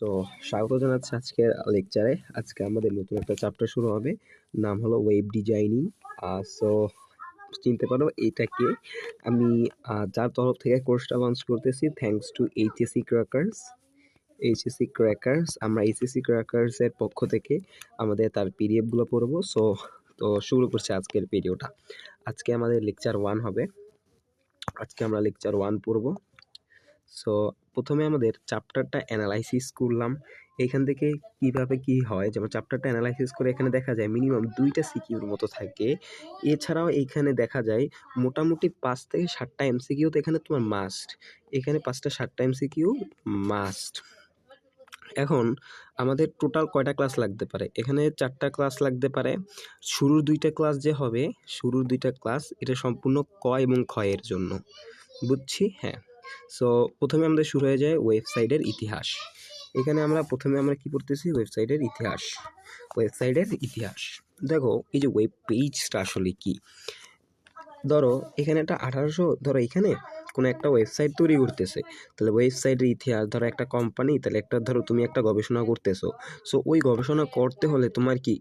So স্বাগত জানাচ্ছি আজকের লেকচারে আজকে আমাদের নতুন একটা চ্যাপ্টার শুরু হবে। নাম হলো ওয়েব ডিজাইনিং সো চিনতে পারো এটাকে আমি যার তরফ থেকে কোর্সটা লঞ্চ করতেছি। Thanks to HSC crackers HSC crackers আমরা এইচএসি ক্র্যাকার্সের পক্ষ থেকে আমাদের তার পিডিএফগুলো পড়ব। সো, তো শুরু করছি আজকের ভিডিওটা আজকে আমাদের লেকচার ওয়ান হবে। আজকে আমরা লেকচার ওয়ান পড়ব। সো প্রথমে আমাদের চ্যাপ্টারটা অ্যানালাইসিস করলাম। এখান থেকে কীভাবে কি হয়? যেমন চ্যাপ্টারটা অ্যানালাইসিস করে এখানে দেখা যায় মিনিমাম দুইটা সিকিউর মতো থাকে। এছাড়াও এইখানে দেখা যায় মোটামুটি পাঁচ থেকে সাতটা এমসিকিউ তো এখানে তোমার মাস্ট এখানে পাঁচটা সাতটা এমসিকিউ মাস্ট এখন আমাদের টোটাল কয়টা ক্লাস লাগতে পারে? এখানে চারটা ক্লাস লাগতে পারে। শুরুর দুইটা ক্লাস যে হবে, শুরুর দুইটা ক্লাস এটা সম্পূর্ণ ক এবং ক্ষয়ের জন্য। বুঝছি? হ্যাঁ। সো প্রথমে আমাদের শুরু হয়ে যায় ওয়েবসাইটের ইতিহাস। এখানে আমরা প্রথমে আমরা কি পড়তেছি? ওয়েবসাইটের ইতিহাস। ওয়েবসাইটের ইতিহাস। দেখো, এই যে ওয়েব পেজটা আসলে কি? ধরো, এখানে একটা আঠারোশো, ধরো এখানে কোনো একটা ওয়েবসাইট তৈরি করতেছে। তাহলে ওয়েবসাইটের ইতিহাস, ধরো একটা কোম্পানি তাহলে একটা, ধরো তুমি একটা গবেষণা করতেছো। সো ওই গবেষণা করতে হলে তোমার কি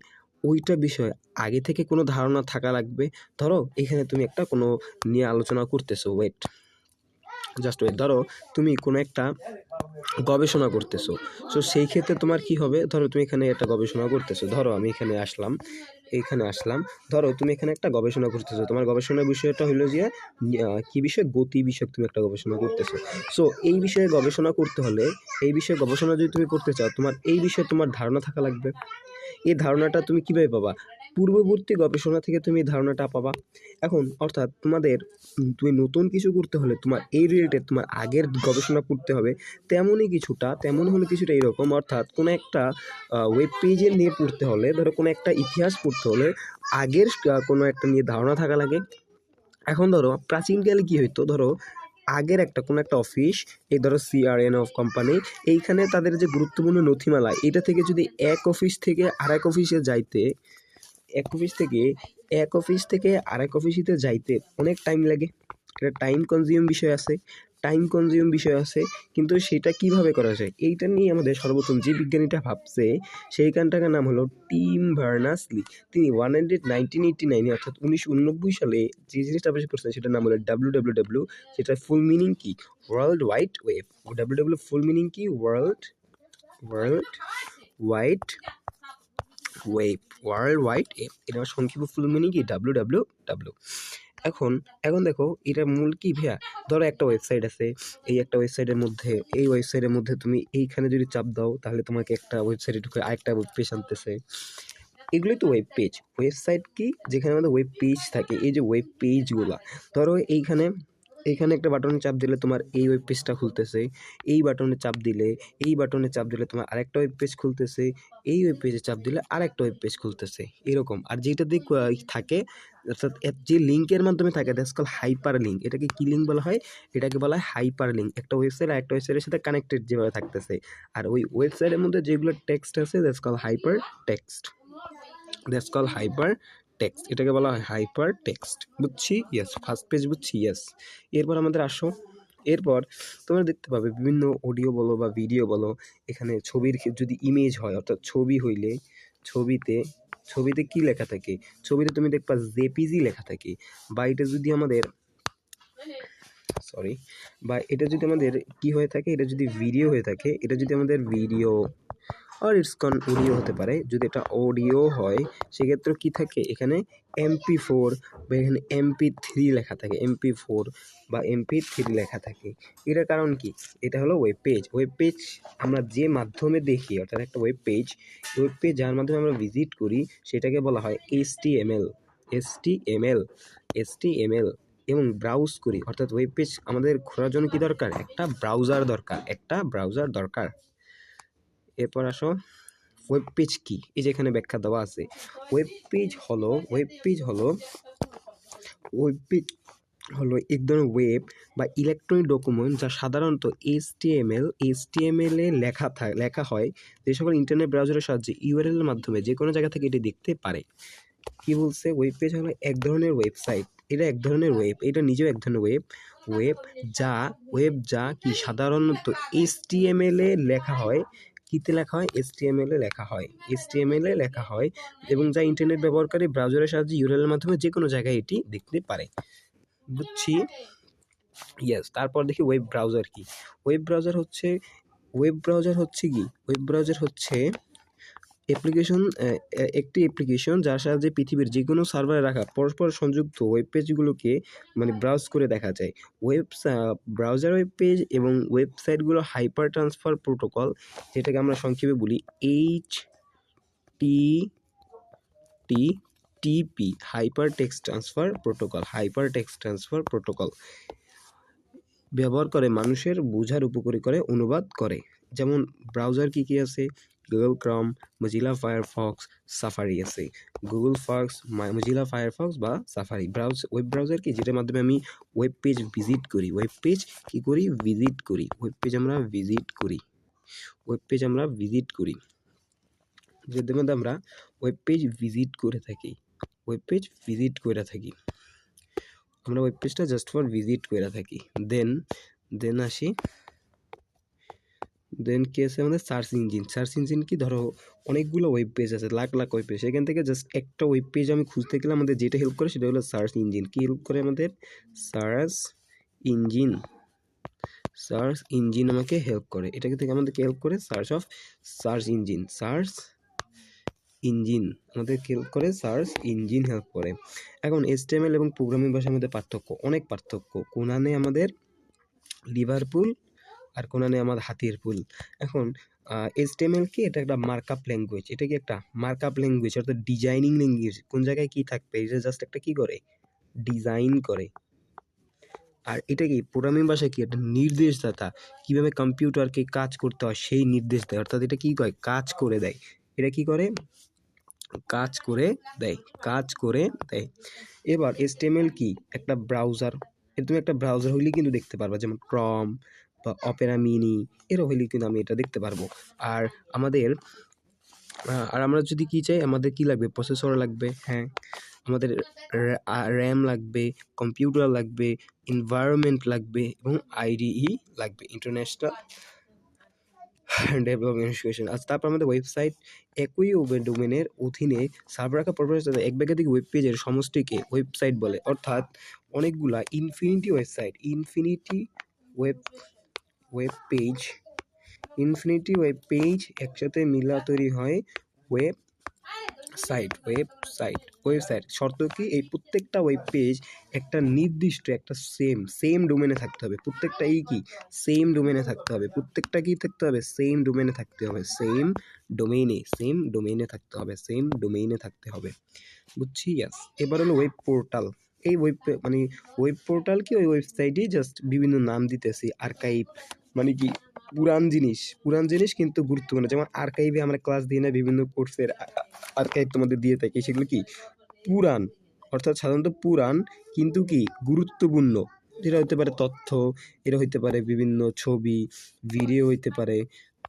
ওইটা বিষয়ে আগে থেকে কোনো ধারণা থাকা লাগবে? ধরো, এখানে তুমি একটা কোনো নিয়ে আলোচনা করতেছো ওয়েট জাস্ট ওয়েট ধরো, তুমি কোনো একটা গবেষণা করতেছো। সো সেই ক্ষেত্রে তোমার কি হবে? ধরো, তুমি এখানে একটা গবেষণা করতেছো। ধরো, আমি এখানে আসলাম এইখানে আসলাম। ধরো, তুমি এখানে একটা গবেষণা করতেছো। তোমার গবেষণার বিষয়টা হলো যে কি বিষয়? গতি বিষয়ক তুমি একটা গবেষণা করতেছো। সো এই বিষয়ে গবেষণা করতে হলে, এই বিষয়ে গবেষণা যদি তুমি করতে চাও, তোমার, এই বিষয়ে তোমার ধারণা থাকা লাগবে। এই ধারণাটা তুমি কীভাবে পাবা? পূর্ববর্তী গবেষণা থেকে তুমি ধারণাটা পাবা। এখন, অর্থাৎ তোমাদের তুমি নতুন কিছু করতে হলে তোমার এই রিলেটেড তোমার আগের গবেষণা করতে হবে, তেমনই কিছুটা, তেমন হলে কিছুটা এরকম। অর্থাৎ কোনো একটা ওয়েব পেজে নিয়ে পড়তে হলে, ধরো কোনো একটা ইতিহাস পড়তে হলে আগের কোনো একটা নিয়ে ধারণা থাকা লাগে। এখন ধরো প্রাচীনকালে কী হইতো? ধরো, আগের একটা, কোনো একটা অফিস এই ধরো সিআরএন অফ কোম্পানি এইখানে তাদের যে গুরুত্বপূর্ণ নথিমালা এটা থেকে যদি এক অফিস থেকে আরেক অফিসে যাইতে এক অফিস থেকে, এক অফিস থেকে আরেক অফিসিতে যাইতে অনেক টাইম লাগে। এটা টাইম কনজিউম বিষয় আছে টাইম কনজিউম বিষয় আছে, কিন্তু সেটা কীভাবে করা যায়? এইটা নিয়ে আমাদের সর্বপ্রথম যে বিজ্ঞানীটা ভাবছে সেই গানটার নাম হলো টিম ভার্নাসলি। তিনি ওয়ান হান্ড্রেড নাইনটিন এইটটি নাইনে অর্থাৎ উনিশশো উননব্বই সালে যে জিনিসটা আবিষ্কার করছেন, সেটার নাম হলো ডাব্লিউ ডাব্লিউ ডাব্লিউ যেটার ফুল মিনিং কি? World wide web W W full meaning কি? World world wide web world wide এটার সংক্ষিপ্ত ফুল মিনিং কি? ডাব্লিউ ডাব্লিউ ডাব্লিউ এখন এখন দেখো এটা মূল কি ভাইয়া? ধরো একটা ওয়েবসাইট আছে, এই একটা ওয়েবসাইটের মধ্যে, এই ওয়েবসাইটের মধ্যে তুমি এইখানে যদি চাপ দাও, তাহলে তোমাকে একটা ওয়েবসাইটে ঢুকে আরেকটা ওয়েব পেজ আনতেছে। এগুলোই তো ওয়েব পেজ ওয়েবসাইট কি? যেখানে আমাদের ওয়েব পেজ থাকে, এই যে ওয়েব পেজগুলো ধরো এইখানে এইখানে একটা বাটনে চাপ দিলে তোমার এই ওয়েব পেজটা খুলতেছে, এই বাটনে চাপ দিলে, এই বাটনে চাপ দিলে তোমার আরেকটা ওয়েব পেজ খুলতেছে, এই ওয়েব পেজে চাপ দিলে আরেকটা ওয়েব পেজ খুলতেছে, এরকম। আর যেটা দিয়ে থাকে, অর্থাৎ যে লিঙ্কের মাধ্যমে থাকে দ্যাটস কল হাইপার লিঙ্ক এটাকে কি লিঙ্ক বলা হয়? এটাকে বলা হয় হাইপার লিঙ্ক একটা ওয়েবসাইট আর একটা ওয়েবসাইটের সাথে কানেক্টেড যেভাবে থাকতেছে। আর ওই ওয়েবসাইটের মধ্যে যেগুলো টেক্সট আছে that's call hypertext that's call hypertext এটাকে বলা হয় হাইপার টেক্সট বুঝছি? ইয়েস ফার্স্ট পেজ বুঝছি ইয়েস এরপর আমাদের আসো। এরপর তোমরা দেখতে পাবে বিভিন্ন অডিও বলো বা ভিডিও বলো, এখানে ছবির যদি ইমেজ হয়, অর্থাৎ ছবি হইলে ছবিতে ছবিতে কি লেখা থাকে? ছবিতে তুমি দেখবা জেপিজি লেখা থাকে। বা এটা যদি আমাদের সরি বা এটা যদি আমাদের কি হয়ে থাকে? এটা যদি ভিডিও হয়ে থাকে, এটা যদি আমাদের ভিডিও আর ইটস কন অডিও হতে পারে। যদি এটা অডিও হয়, সেক্ষেত্রে কি থাকে? এখানে এমপি ফোর বা এখানে এমপি থ্রি লেখা থাকে। এমপি ফোর বা এমপি থ্রি লেখা থাকে। এটার কারণ কি? এটা হলো ওয়েব পেজ ওয়েব পেজ আমরা যে মাধ্যমে দেখি, অর্থাৎ একটা ওয়েব পেজ ওয়েব পেজ যার মাধ্যমে আমরা ভিজিট করি, সেটাকে বলা হয় S T M L S T M L S T M L এবং ব্রাউজ করি। অর্থাৎ ওয়েব পেজ আমাদের খোলার জন্য কি দরকার? একটা ব্রাউজার দরকার। একটা ব্রাউজার দরকার। এরপর আসো ওয়েব পেজ কি? এই যে এখানে ব্যাখ্যা দেওয়া আছে। ওয়েব পেজ হলো ওয়েব পেজ হলো ওয়েব পেজ হলো এক ধরনের ওয়েব বা ইলেকট্রনিক ডকুমেন্ট যা সাধারণত S T M L S T M L এ লেখা থাক লেখা হয় যে সকল ইন্টারনেট ব্রাউজারের সাহায্যে ইউআরএল এর মাধ্যমে যে কোনো জায়গা থেকে এটি দেখতে পারে। কি বলছে? ওয়েব পেজ হলো এক ধরনের ওয়েবসাইট এটা এক ধরনের ওয়েব এটা নিজেও এক ধরনের ওয়েব ওয়েব যা ওয়েব যা কি সাধারণত এস টি এম এল এ লেখা হয় কীতে লেখা হয়? এসটিএমএলে লেখা হয়। এসটিএমএলে লেখা হয় এবং যা ইন্টারনেট ব্যবহারকারী ব্রাউজারের সাহায্যে ইউরেলের মাধ্যমে যে কোনো জায়গায় এটি দেখতে পারে। বুঝছি? ইয়েস তারপর দেখি ওয়েব ব্রাউজার কি? ওয়েব ব্রাউজার হচ্ছে ওয়েব ব্রাউজার হচ্ছে কি? ওয়েব ব্রাউজার হচ্ছে অ্যাপ্লিকেশন একটি অ্যাপ্লিকেশন যার সাহায্যে পৃথিবীর যে কোনো সার্ভারে রাখা পরস্পর সংযুক্ত ওয়েব পেজগুলোকে মানে ব্রাউজ করে দেখা যায়। ওয়েব ব্রাউজার ওয়েব পেজ এবং ওয়েবসাইটগুলো হাইপার ট্রান্সফার প্রোটোকল যেটাকে আমরা সংক্ষেপে বলি H T T T P hypertext transfer protocol hypertext transfer protocol ব্যবহার করে মানুষের বোঝার উপকারী করে, অনুবাদ করে। যেমন ব্রাউজার কী কী আছে? Google Chrome Mozilla Firefox Safari আছে গুগল ফক্স মজিলা ফায়ারফক্স বা সাফারি ব্রাউজ ওয়েব ব্রাউজার কি যেটার মাধ্যমে আমি ওয়েব পেজ ভিজিট করি। ওয়েব পেজ কী করি? ভিজিট করি। ওয়েব পেজ আমরা ভিজিট করি। ওয়েব পেজ আমরা ভিজিট করি। যেটার মধ্যে আমরা ওয়েব পেজ ভিজিট করে থাকি। ওয়েব পেজ ভিজিট করে থাকি। আমরা ওয়েব পেজটা জাস্ট ফর ভিজিট করে থাকি। দেন দেন আসি দেন কি আছে আমাদের সার্চ ইঞ্জিন সার্চ ইঞ্জিন কি ধরো অনেকগুলো ওয়েব পেজ আছে, লাখ লাখ ওয়েব পেজ সেখান থেকে জাস্ট একটা ওয়েব পেজ আমি খুঁজতে গেলে আমাদের যেটা হেল্প করে সেটা হলো সার্চ ইঞ্জিন কি হেল্প করে আমাদের? সার্চ ইঞ্জিন সার্চ ইঞ্জিন আমাকে হেল্প করে। এটাকে থেকে আমাদেরকে হেল্প করে? Search of search engine search engine আমাদের হেল্প করে? সার্চ ইঞ্জিন হেল্প করে। এখন এসটিএমএল এবং প্রোগ্রামিং ভাষার মধ্যে পার্থক্য, অনেক পার্থক্য। কোনানে আমাদের লিভারপুল আর কোনানে আমাদের হাতির পুল এখন এসটিএমএল কি? এটা একটা মার্কআপ ল্যাঙ্গুয়েজ এটা কি একটা মার্কআপ ল্যাঙ্গুয়েজ অর্থাৎ ডিজাইনিং ল্যাঙ্গুয়েজ কোন জায়গায় কি থাকবে? এটা জাস্ট একটা কি করে? ডিজাইন করে। আর এটা কি? প্রোগ্রামিং ভাষা কি? একটা নির্দেশদাতা কীভাবে কম্পিউটারকে কাজ করতে হয়? সেই নির্দেশ দেয়। অর্থাৎ এটা কী করে? কাজ করে দেয়। এটা কি করে? কাজ করে দেয়। কাজ করে দেয়। এবার এসটিএমএল কি? একটা ব্রাউজার তুমি একটা ব্রাউজার হইলে কিন্তু দেখতে পারবা। যেমন ক্রম বা অপেরা মিনি এরও হইলে কিন্তু আমি এটা দেখতে পারব। আর আমাদের আর আমরা যদি কি চাই, আমাদের কি লাগবে? প্রসেসর লাগবে হ্যাঁ। আমাদের র্যাম লাগবে কম্পিউটার লাগবে এনভায়রনমেন্ট লাগবে এবং আইডিই লাগবে ইন্টারন্যাশনাল ডেভেলপমেন্ট ইনস্টিটিউশন আর তারপর আমাদের ওয়েবসাইট একই ডোমেনের অধীনে সার্ভার রাখা পরপর এক একাধিক ওয়েব পেজের সমষ্টিকে ওয়েবসাইট বলে। অর্থাৎ অনেকগুলা infinity website infinity web web page infinity web page একসাথে মিলা তৈরি হয় ওয়েব সাইট ওয়েবসাইট ওয়েবসাইট শর্ত কি? এই প্রত্যেকটা ওয়েব পেজ একটা নির্দিষ্ট, একটা সেম সেম ডোমেনে থাকতে হবে। প্রত্যেকটা এই কি? সেম ডোমেনে থাকতে হবে। প্রত্যেকটা কি থাকতে হবে? সেম ডোমেনে থাকতে হবে। সেম ডোমেইনে সেম ডোমেইনে থাকতে হবে। সেম ডোমেইনে থাকতে হবে। বুঝছি? ইয়াস এবার হলো ওয়েব পোর্টাল এই ওয়েব মানে ওয়েব পোর্টাল কি? ওই ওয়েবসাইটেই জাস্ট বিভিন্ন নাম দিতেছি আর্কাইভ মানে কি, পুরান জিনিস পুরান জিনিস কিন্তু গুরুত্বপূর্ণ। যেমন আর্কাইভে আমরা ক্লাস দিই না, বিভিন্ন কোর্সের আর্কাইভ তোমাদের দিয়ে থাকি, সেগুলো কি? পুরান, অর্থাৎ সাধারণত পুরান, কিন্তু কি গুরুত্বপূর্ণ। যেটা হতে পারে তথ্য এটা হইতে পারে বিভিন্ন ছবি ভিডিও হইতে পারে,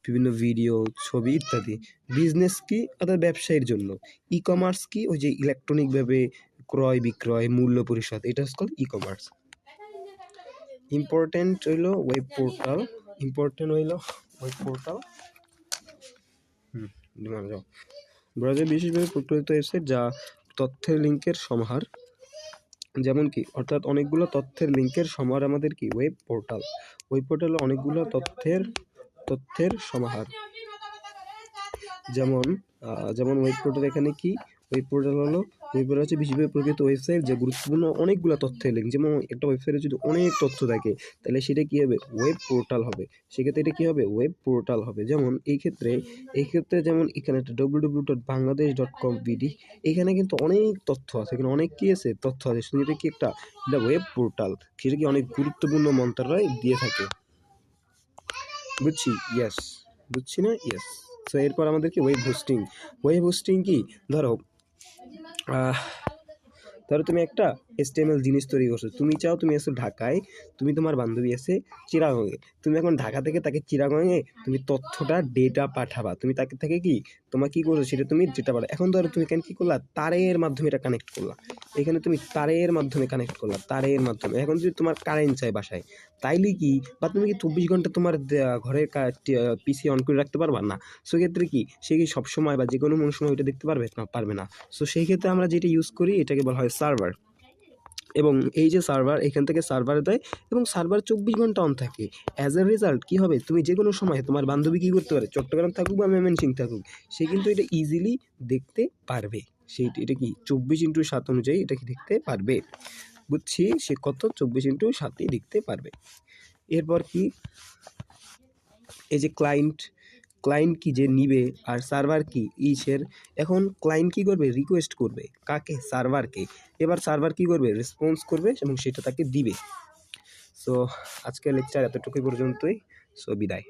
বিভিন্ন ভিডিও ছবি ইত্যাদি। বিজনেস কি? অর্থাৎ ব্যবসায়ীর জন্য। ই কমার্স কি? ওই যে ইলেকট্রনিকভাবে ক্রয় বিক্রয় মূল্য পরিশোধ, এটা হচ্ছে ই কমার্স ইম্পর্টেন্ট হইল ওয়েব পোর্টাল ইম্পর্টেন্ট হইল ওয়েব পোর্টাল হুম ব্রাউজার বিশেষভাবে প্রচলিত ওয়েবসাইট যা তথ্যের লিঙ্কের সমাহার। যেমন কি, অর্থাৎ অনেকগুলো তথ্যের লিঙ্কের সমাহার আমাদের কি? ওয়েব পোর্টাল ওয়েব পোর্টালে অনেকগুলো তথ্যের তথ্যের সমাহার। যেমন যেমন ওয়েব পোর্টাল এখানে কি? ওয়েব পোর্টাল হলো ওয়েব পোর্টাল হচ্ছে বিশেষভাবে প্রকৃত ওয়েবসাইট যে গুরুত্বপূর্ণ অনেকগুলো তথ্যের লিঙ্ক যেমন একটা ওয়েবসাইটে যদি অনেক তথ্য থাকে, তাহলে সেটা কী হবে? ওয়েব পোর্টাল হবে। সেক্ষেত্রে এটা কী হবে? ওয়েব পোর্টাল হবে। যেমন, এই ক্ষেত্রে এই ক্ষেত্রে যেমন এখানে একটা W W dot Bangladesh dot com BD এখানে কিন্তু অনেক তথ্য আছে। এখানে অনেক কী আছে? তথ্য আছে। শুধু এটা কি একটা, এটা ওয়েব পোর্টাল সেটা কি অনেক গুরুত্বপূর্ণ মন্ত্রণালয় দিয়ে থাকে? বুঝছি? ইয়াস বুঝছি না? ইয়াস সো এরপর আমাদের কি ওয়েব হোস্টিং ওয়েব হোস্টিং কি? ধরো ধরো তুমি একটা এসটিএমএল জিনিস তৈরি করছ। তুমি চাও তুমি এসো ঢাকায়, তুমি তোমার বান্ধবী আছে চিরাগঞ্জে তুমি এখন ঢাকা থেকে তাকে চিরাগঞ্জে তুমি তথ্যটা ডেটা পাঠাবা। তুমি তাকে থেকে কি? তোমার কী করছ? সেটা তুমি যেটা পারো এখন ধরো তুমি কেন কী করলা? তারের মাধ্যমে এটা কানেক্ট করলা। এখানে তুমি তারের মাধ্যমে কানেক্ট করলা, তারের মাধ্যমে। এখন যদি তোমার কারেন্ট চাই বাসায়, তাইলে কি? বা তুমি কি চব্বিশ ঘণ্টা তোমার ঘরের পিসি অন করে রাখতে পারবা? না। সেক্ষেত্রে কি? সে কি সবসময় বা যে কোনো কোনো সময় ওইটা দেখতে পারবে? না পারবে না। সো সেই ক্ষেত্রে আমরা যেটা ইউজ করি, এটাকে বলা হয় সার্ভার এবং এই যে সার্ভার এখান থেকে সার্ভারে দেয় এবং সার্ভার চব্বিশ ঘণ্টা অন থাকে। অ্যাজ এ রেজাল্ট কী হবে? তুমি যে কোনো সময় তোমার বান্ধবী কী করতে পারে? চট্টগ্রাম থাকুক বা ময়মনসিং থাকুক, সে কিন্তু এটা ইজিলি দেখতে পারবে। সেই এটা কি চব্বিশ ইন্টু সাত অনুযায়ী এটা কি দেখতে পারবে। বুঝছি? সে কত? চব্বিশ ইন্টু সাতই দেখতে পারবে। এরপর কি? এই যে ক্লায়েন্ট ক্লায়েন্ট কি যে নিবে আর সার্ভার কি ইসের? এখন ক্লায়েন্ট কি করবে? রিকোয়েস্ট করবে। কাকে? সার্ভারকে। এবার সার্ভার কি করবে? রেসপন্স করবে এবং সেটা তাকে দিবে। সো, আজকের লেকচার এতটুকুই পর্যন্তই। সো, বিদায়।